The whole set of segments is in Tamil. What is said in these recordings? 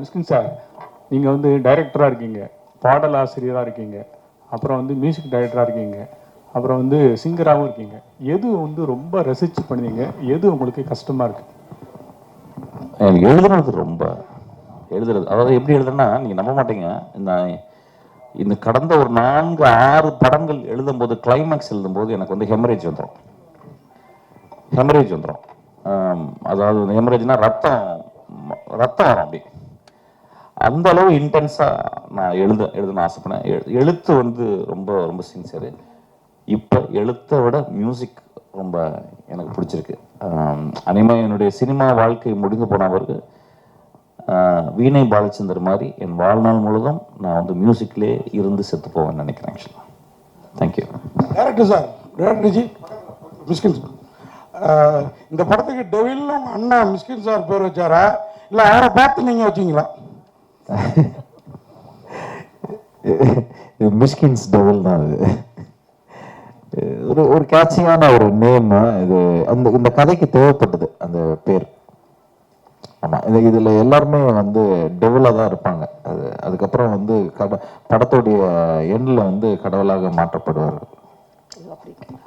மிஸ்கின் சார் நீங்கள் வந்து டைரக்டராக இருக்கீங்க பாடல் ஆசிரியராக இருக்கீங்க அப்புறம் வந்து மியூசிக் டைரக்டராக இருக்கீங்க அப்புறம் வந்து சிங்கராகவும் இருக்கீங்க. எது வந்து ரொம்ப ரசித்து பண்ணுவீங்க? எது உங்களுக்கு கஷ்டமாக இருக்குது எனக்கு எழுதுறது ரொம்ப எழுதுறது அதாவது எப்படி எழுதுனா நீங்கள் நம்ப மாட்டீங்க. இந்த இந்த கடந்த ஒரு நான்கு ஆறு படங்கள் எழுதும்போது கிளைமேக்ஸ் எழுதும்போது எனக்கு வந்து ஹெமரேஜ் வந்துடும் ஹெமரேஜ் வந்துடும் அதாவது ஹெமரேஜ்னால் ரத்தம் ரத்தம் வரும் அப்படி. அந்த அளவு இன்டென்ஸாக நான் எழுத எழுதணும்னு ஆசைப்படேன் எழு- எழுத்து வந்து ரொம்ப ரொம்ப சின்சியரு இப்போ எழுத்தை விட மியூசிக் ரொம்ப எனக்கு பிடிச்சிருக்கு. அனிமே என்னுடைய சினிமா வாழ்க்கை முடிந்து போன பிறகு வீணை பாலச்சந்தர் மாதிரி என் வாழ்நாள் முழுதும் நான் வந்து மியூசிக்லேயே இருந்து செத்து போவேன்னு நினைக்கிறேன் ஆக்சுவலாக thank you director sir director ji Mysskin sir இந்த படத்துக்கு டெவில்னு அண்ணா அண்ணன் மிஸ்கின் சார் பேர் வச்சாரா? இல்லை யாரை பார்த்து நீங்கள் வச்சிங்களா? மிஷ்கின்ஸ் டபுள் தான் அது ஒரு ஒரு கேட்சியான ஒரு நேம் இது அந்த இந்த கதைக்கு தேவைப்பட்டது அந்த பேர். ஆமாம் இது இதில் எல்லாருமே வந்து டெவலாக தான் இருப்பாங்க. அது அதுக்கப்புறம் வந்து கட படத்துடைய எண்ணில் வந்து கடவுளாக மாற்றப்படுவார்கள்.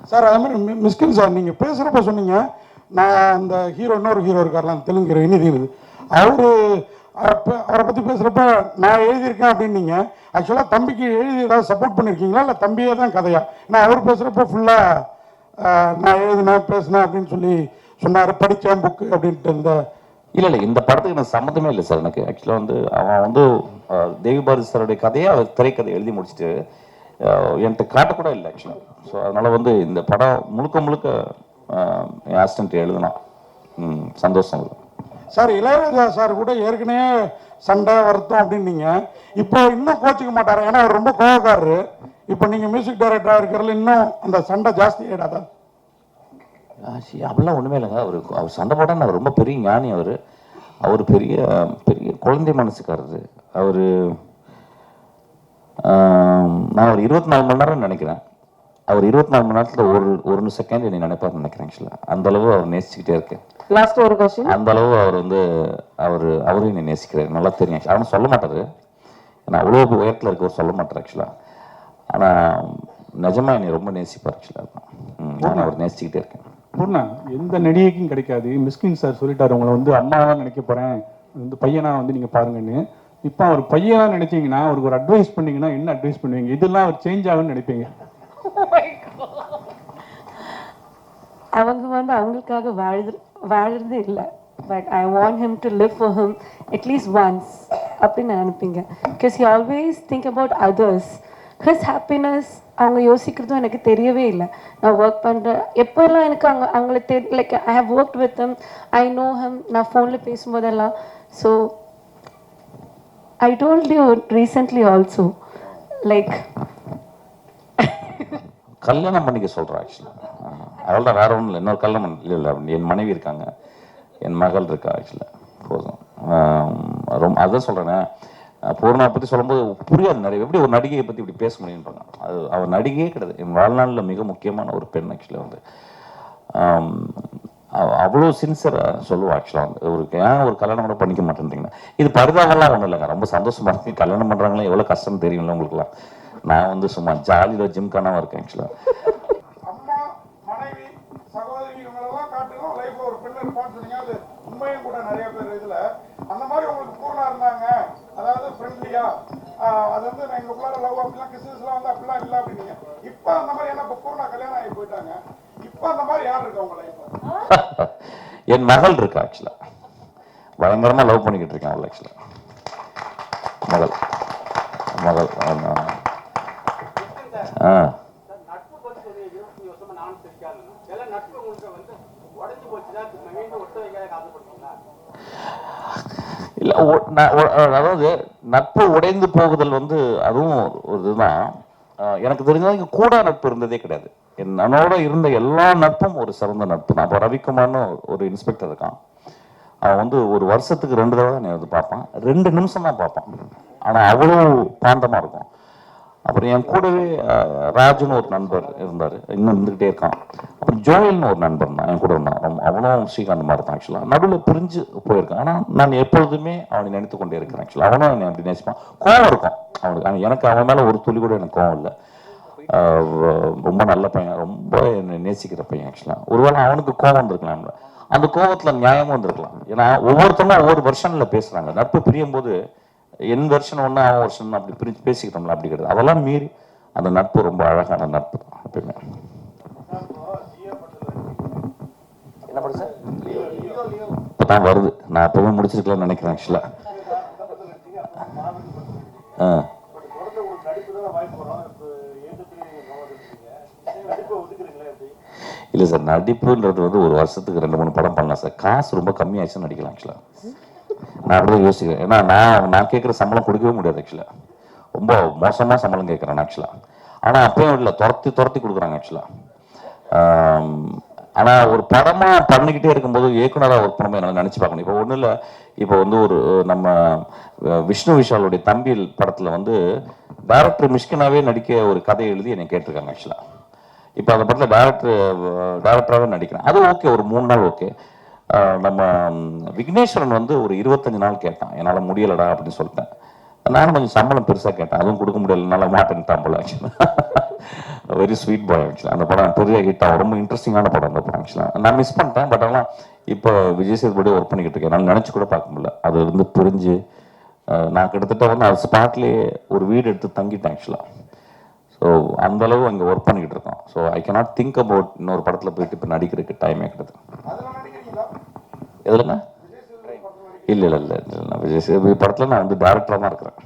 சார் அதே மாதிரி மி- மிஸ்கின் சார் நீங்கள் பேசுகிறப்ப சொன்னீங்க நான் அந்த ஹீரோ இன்னொரு ஹீரோ இருக்கார்லாம் தெலுங்கு ஹீரோ இனி அவர் அப்ப அவரை பற்றி பேசுகிறப்ப நான் எழுதியிருக்கேன் அப்படின்னீங்க. ஆக்சுவலாக தம்பிக்கு எழுதி ஏதாவது சப்போர்ட் பண்ணியிருக்கீங்களா இல்லை தம்பியே தான் கதையா? நான் அவர் பேசுகிறப்ப ஃபுல்லாக நான் எழுதினேன் பேசினேன் அப்படின்னு சொல்லி சொன்னார். படித்தேன் புக்கு அப்படின்ட்டு இந்த இல்லை இல்லை இந்த படத்துக்கு எனக்கு சம்மந்தமே இல்லை சார் எனக்கு. ஆக்சுவலாக வந்து அவன் வந்து அஹ், தேவி பாரதி சாருடைய கதையை அவர் திரைக்கதை எழுதி முடிச்சுட்டு என்கிட்ட காட்டக்கூட இல்லை ஆக்சுவலாக ஸோ அதனால் வந்து இந்த படம் முழுக்க முழுக்க ஆக்சிடென்ட் என் ம், சந்தோஷம் அது சார் இளையராஜா சார் கூட ஏற்கனவே சண்டை வருத்தம் அப்படின்னீங்க. இப்போ இன்னும் கோச்சிக்க மாட்டார். ஏன்னா அவர் ரொம்ப கோவக்காரரு. இப்போ நீங்கள் மியூசிக் டைரக்டராக இருக்கிறதுல இன்னும் அந்த சண்டை ஜாஸ்தி ஆகிடாதா ஆச்சி, அப்படிலாம் ஒன்றுமே இல்லைங்க. அவர் அவர் சண்டை போட்டால் அவர் ரொம்ப பெரிய ஞானி அவர். அவர் பெரிய பெரிய குழந்தை மனசுக்காரரு. அவர் நான் ஒரு இருபத்தி நாலு மணி நேரம் நினைக்கிறேன். அவர் இருபத்தி நாலு மணி நேரத்தில் ஒரு ஒரு செகண்ட் என்னை நினைப்பார்னு நினைக்கிறேன் ஆக்சுவலாக அந்த அளவு அவர் நேசிச்சுக்கிட்டே இருக்கேன் லாஸ்ட் ஒரு கொஸ்டின் அந்த அளவு அவர் வந்து அவர் அவரும் என்னை நேசிக்கிறார். நல்லா தெரியும். அவனும் சொல்ல மாட்டாரு. ஏன்னா அவ்வளோ உயரத்தில் இருக்கவர் சொல்ல மாட்டார் ஆக்சுவலாக ஆனால் நிஜமா என்னை ரொம்ப நேசிப்பார் ஆக்சுவலாக நான் அவர் நேசிச்சுக்கிட்டே இருக்கேன். பூர்ணா எந்த நடிகைக்கும் கிடைக்காது. மிஸ்கின் சார் சொல்லிட்டாரு. உங்களை வந்து அம்மாவா நினைக்க போறேன். வந்து பையனா வந்து நீங்க பாருங்கன்னு. இப்போ அவர் பையனா நினைச்சீங்கன்னா அவருக்கு ஒரு அட்வைஸ் பண்ணீங்கன்னா என்ன அட்வைஸ் பண்ணுவீங்க? இதெல்லாம் அவர் சேஞ்ச் ஆகும்னு நினைப்பீங்க. அவங்க வந்து அவங்களுக்காக வாழுது வாழுறது இல்லை. But I want him to live for him at least once அப்படின்னு அனுப்பிங்க நினைப்பீங்க. Because you always think about others his happiness அவங்க யோசிக்கிறதும் எனக்கு தெரியவே இல்லை. நான் ஒர்க் பண்ணுறேன் எப்போல்லாம் எனக்கு அவங்க அவங்கள தெரி like I have work with him I know him நான் ஃபோனில் பேசும்போதெல்லாம். So I told you recently also like கல்யாணம் பண்ணிக்க சொல்கிறேன் ஆக்சுவலாக அவள் தான் வேற ஒன்றும் இல்லை. இன்னொரு கல்யாணம் இல்லை இல்லை என் மனைவி இருக்காங்க. என் மகள் இருக்கா ஆக்சுவலாக போதும். ரொம்ப அதான் சொல்கிறேனே பூர்ணா பற்றி சொல்லும்போது புரியாது நிறைய. எப்படி ஒரு நடிகையை பற்றி இப்படி பேச முடியுன்றாங்க அது அவர் நடிகையே கிடையாது. என் வாழ்நாளில் மிக முக்கியமான ஒரு பெண் ஆக்சுவலாக வந்து. அவ்வளோ சின்சராக சொல்லுவோம் ஆக்சுவலாக வந்து. ஒரு ஏன் ஒரு கல்யாணம் கூட பண்ணிக்க மாட்டேன்றீங்கன்னா. இது பரிதாபம்லாம் ஒன்றும் இல்லைங்க. ரொம்ப சந்தோஷமாக இருக்குது கல்யாணம் பண்ணுறாங்களே எவ்வளோ கஷ்டம் தெரியும்ல உங்களுக்குலாம் நான் வந்து சும்மா ஜாலியில் ஜிம்கானாக இருக்கேன் ஆக்சுவலாக அம்மா மனைவி சகோதரி இவங்களெல்லாம் காட்டிலும் லைஃப்ல ஒரு பெண் இருப்பான்னு சொன்னீங்க அது உண்மையும் கூட நிறைய பேர் இதுல அந்த மாதிரி உங்களுக்கு பூர்ணா இருந்தாங்க அதாவது ஃப்ரெண்ட்லியா அது வந்து எங்களுக்குள்ளார லவ் அப்படிலாம் கிசஸ்லாம் வந்து அப்படிலாம் இல்லை அப்படின்னீங்க. இப்போ அந்த மாதிரி ஏன்னா இப்போ பூர்ணா கல்யாணம் ஆகி போயிட்டாங்க. இப்போ அந்த மாதிரி யார் இருக்கா உங்க லைஃப்ல என் மகள் இருக்கா ஆக்சுவலாக பயங்கரமாக லவ் பண்ணிக்கிட்டு இருக்கேன் அவள் ஆக்சுவலாக மகள். மகள். ஆ நட்பு பற்றி ஒரு இருபத்தஞ்சு வருஷமா நானும் தெரிஞ்சாலும் சில நட்பு உங்களுக்கு வந்து உடஞ்சு போச்சுன்னா திரும்ப மீண்டும் ஒட்ட வைக்காத காசப்படுறீங்களா இல்ல ஒ- நான் ஒ- அதாவது நட்பு உடைந்து போகுதல் வந்து அதுவும் ஒரு இதுதான். எனக்கு தெரிஞ்சது இங்க கூட நட்பு இருந்ததே கிடையாது. என் என்னோட இருந்த எல்லா நட்பும் ஒரு சிறந்த நட்பு. நான் இப்போ ரவிக்குமார்னு ஒரு இன்ஸ்பெக்டர் இருக்கான். அவன் வந்து ஒரு வருஷத்துக்கு ரெண்டு தடவை நான் வந்து பார்ப்பான். ரெண்டு நிமிஷம் தான் பார்ப்பான். ஆனால் அவ்வளோ பாந்தமாக இருக்கும். அப்புறம் என் கூடவே ராஜுன்னு ஒரு நண்பர் இருந்தார். இன்னும் இருந்துகிட்டே இருக்கான். அப்புறம் ஜோயல்னு ஒரு நண்பர் தான் என் கூட இருந்தான். அவனும் ஸ்ரீகாந்த் மாதிரி தான் ஆக்சுவலாக நடுவில் பிரிஞ்சு போயிருக்கான். ஆனால் நான் எப்பொழுதுமே அவனை நினைத்து கொண்டே இருக்கிறேன் ஆக்சுவலாக அவனும் என்னை அப்படி நேசிப்பான். கோவம் இருக்கும் அவனுக்கு. ஆனால் எனக்கு அவன் மேலே ஒரு துளி கூட எனக்கு கோவம் இல்லை. ரொம்ப நல்ல பையன். ரொம்ப என்னை நேசிக்கிற பையன் ஆக்சுவலாக ஒருவேளை அவனுக்கு கோவம் வந்திருக்கலாம் அந்த கோபத்தில் நியாயமும் வந்திருக்கலாம். ஏன்னா ஒவ்வொருத்தரும் ஒவ்வொரு வெர்ஷனில் பேசுகிறாங்க நட்பு பிரியும் போது என் வெர்ஷன் ஒன்று அவன் வெர்ஷன் அப்படி பிரிஞ்சு பேசிக்கிட்டோம்ல அப்படி கிடையாது. அதெல்லாம் மீறி அந்த நட்பு ரொம்ப அழகான நட்பு தான் எப்பயுமே. என்ன சார்? இப்போ தான் வருது. நான் எப்பவுமே முடிச்சிருக்கலாம்னு நினைக்கிறேன் ஆக்சுவலாக ஆ. இல்லை சார் நடிப்புன்றது வந்து ஒரு வருஷத்துக்கு ரெண்டு மூணு படம் பண்ணலாம் சார். காசு ரொம்ப கம்மியாச்சுன்னு நடிக்கலாம் ஆக்சுவலாக நான் அப்படியே யோசிக்கிறேன் ஏன்னா நான் நான் கேட்குற சம்பளம் கொடுக்கவே முடியாது ஆக்சுவலாக ரொம்ப மோசமாக சம்பளம் கேட்குறேன் ஆக்சுவலாக ஆனால் அப்பயும் இல்லை துரத்தி துரத்தி கொடுக்குறாங்க ஆக்சுவலாக ஆனால் ஒரு படமாக பண்ணிக்கிட்டே இருக்கும்போது இயக்குனராக ஒர்க் பண்ணும்போது என்னால் நினச்சி பார்க்கணும் இப்போ ஒன்றும் இல்லை இப்போ வந்து ஒரு நம்ம விஷ்ணு விஷாலுடைய தம்பி படத்தில் வந்து டேரக்டர் மிஷ்கினாவே நடிக்க ஒரு கதை எழுதி என்னை கேட்டிருக்காங்க ஆக்சுவலாக இப்போ அந்த படத்தில் டேரக்டர் டேரக்டராகவே நடிக்கிறேன். அது ஓகே ஒரு மூணு நாள் ஓகே நம்ம விக்னேஸ்வரன் வந்து ஒரு இருபத்தஞ்சு நாள் கேட்டான். என்னால் முடியலடா அப்படின்னு சொல்லிட்டேன். நானும் கொஞ்சம் சம்பளம் பெருசாக கேட்டேன். அதுவும் கொடுக்க முடியலனால மாட்டேன்ட்டான் போல ஆக்சுவலாக வெரி ஸ்வீட் பாய் ஆக்சுவலாக அந்த படம் பெரிய ஹிட் ஆகும் ரொம்ப இன்ட்ரெஸ்டிங்கான படம் அந்த படம் ஆக்சுவலாக நான் மிஸ் பண்ணிட்டேன் பட் ஆனால் இப்போ விஜய் சேதுபடி ஒர்க் பண்ணிக்கிட்டு இருக்கேன். நான் நினச்சி கூட பார்க்க முடியல. அது இருந்து புரிஞ்சு நான் கிட்டத்தட்ட வந்து அது ஸ்பாட்லேயே ஒரு வீடு எடுத்து தங்கிட்டேன் ஆக்சுவலாக ஸோ அந்த அளவு அங்கே ஒர்க் பண்ணிக்கிட்டு இருக்கோம். So I cannot think about இன்னொரு படத்தில் போயிட்டு இப்போ நடிக்கிறதுக்கு டைமே கிடையாது. எதுலண்ணா இல்லை இல்லை இல்லை இல்லை நான் விஜய் சேதுபதி படத்தில் நான் வந்து டேரக்டராக தான் இருக்கிறேன்.